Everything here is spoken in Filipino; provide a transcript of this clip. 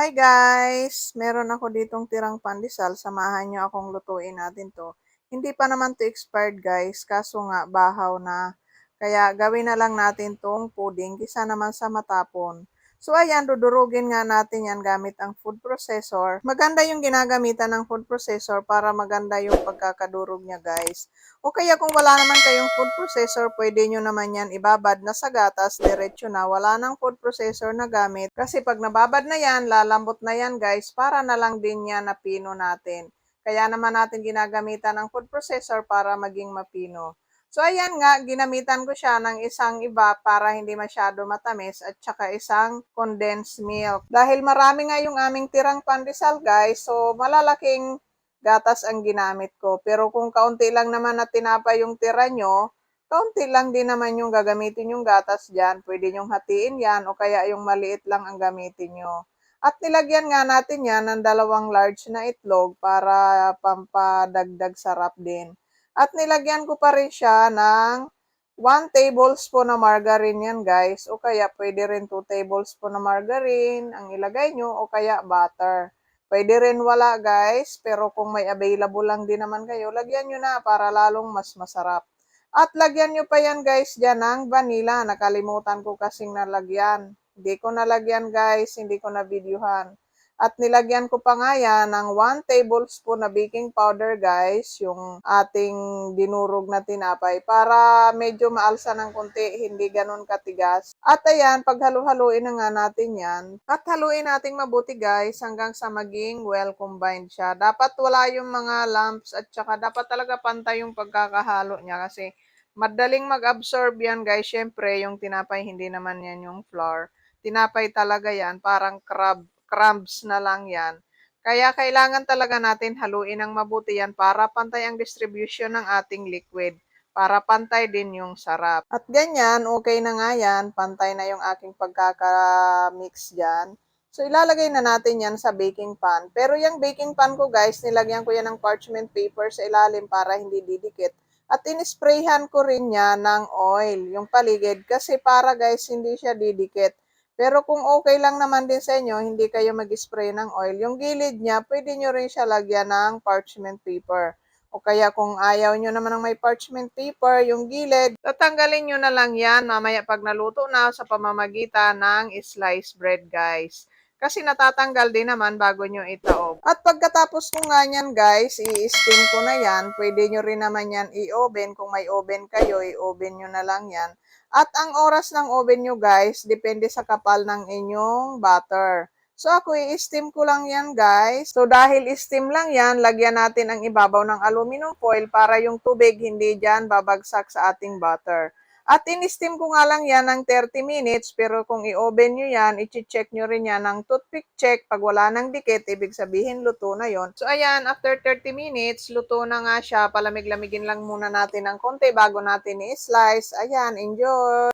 Hi guys! Meron ako ditong tirang pandesal. Samahan nyo akong lutuin natin to. Hindi pa naman to expired guys, kaso nga bahaw na. Kaya gawin na lang natin tong pudding, kisa naman sa matapon. So ayan, dudurugin nga natin yan gamit ang food processor. Maganda yung ginagamitan ng food processor para maganda yung pagkakadurog niya guys. O kaya kung wala naman kayong food processor, pwede nyo naman yan ibabad na sa gatas, diretso na. Wala nang food processor na gamit. Kasi pag nababad na yan, lalambot na yan guys, para na lang din yan na pino natin. Kaya naman natin ginagamitan ng food processor para maging mapino. So ayan nga, ginamitan ko siya ng isang iba para hindi masyado matamis at saka isang condensed milk. Dahil marami nga yung aming tirang pandesal guys, so malalaking gatas ang ginamit ko. Pero kung kaunti lang naman na tinapay yung tira nyo, kaunti lang din naman yung gagamitin yung gatas dyan. Pwede nyong hatiin yan o kaya yung maliit lang ang gamitin nyo. At nilagyan nga natin yan ng dalawang large na itlog para pampadagdag sarap din. At nilagyan ko pa rin siya ng 1 tablespoon na margarine yan guys. O kaya pwede rin 2 tablespoon na margarine ang ilagay nyo o kaya butter. Pwede rin wala guys, pero kung may available lang din naman kayo, lagyan nyo na para lalong mas masarap. At lagyan nyo pa yan guys dyan ng vanilla. Nakalimutan ko kasing nalagyan. Hindi ko nalagyan guys, hindi ko na videohan. At nilagyan ko pa nga yan ng 1 tablespoon na baking powder guys, yung ating dinurog na tinapay para medyo maalsa ng konti, hindi ganun katigas. At ayan, paghalu-haluin na nga natin yan. At haluin nating mabuti guys hanggang sa maging well combined siya. Dapat wala yung mga lumps at saka dapat talaga pantay yung pagkakahalo niya kasi madaling mag-absorb yan guys. Siyempre, yung tinapay hindi naman yan yung flour. Tinapay talaga yan, parang crab crumbs na lang yan. Kaya kailangan talaga natin haluin ng mabuti yan para pantay ang distribution ng ating liquid. Para pantay din yung sarap. At ganyan, okay na nga yan. Pantay na yung aking pagkaka-mix dyan. So, ilalagay na natin yan sa baking pan. Pero yung baking pan ko guys, nilagyan ko yan ng parchment paper sa ilalim para hindi didikit. At inisprayhan ko rin niya ng oil, yung paligid. Kasi para guys, hindi siya didikit. Pero kung okay lang naman din sa inyo, hindi kayo mag-spray ng oil, yung gilid niya, pwede nyo rin siya lagyan ng parchment paper. O kaya kung ayaw nyo naman ng may parchment paper, yung gilid, tatanggalin nyo na lang yan mamaya pag naluto na sa pamamagitan ng sliced bread, guys. Kasi natatanggal din naman bago nyo itaob. At pagkatapos ko nga yan, guys, i-steam ko na yan. Pwede nyo rin naman yan i-oven. Kung may oven kayo, i-oven nyo na lang yan. At ang oras ng oven nyo guys, depende sa kapal ng inyong butter. So ako i-steam ko lang yan guys. So dahil steam lang yan, lagyan natin ang ibabaw ng aluminum foil para yung tubig hindi dyan babagsak sa ating butter. At in-steam ko nga lang yan ng 30 minutes, pero kung i-oven nyo yan, i-check nyo rin yan ng toothpick check. Pag wala nang dikit, ibig sabihin luto na yon. So ayan, after 30 minutes, luto na nga siya. Palamig-lamigin lang muna natin ng konti bago natin i-slice. Ayan, enjoy!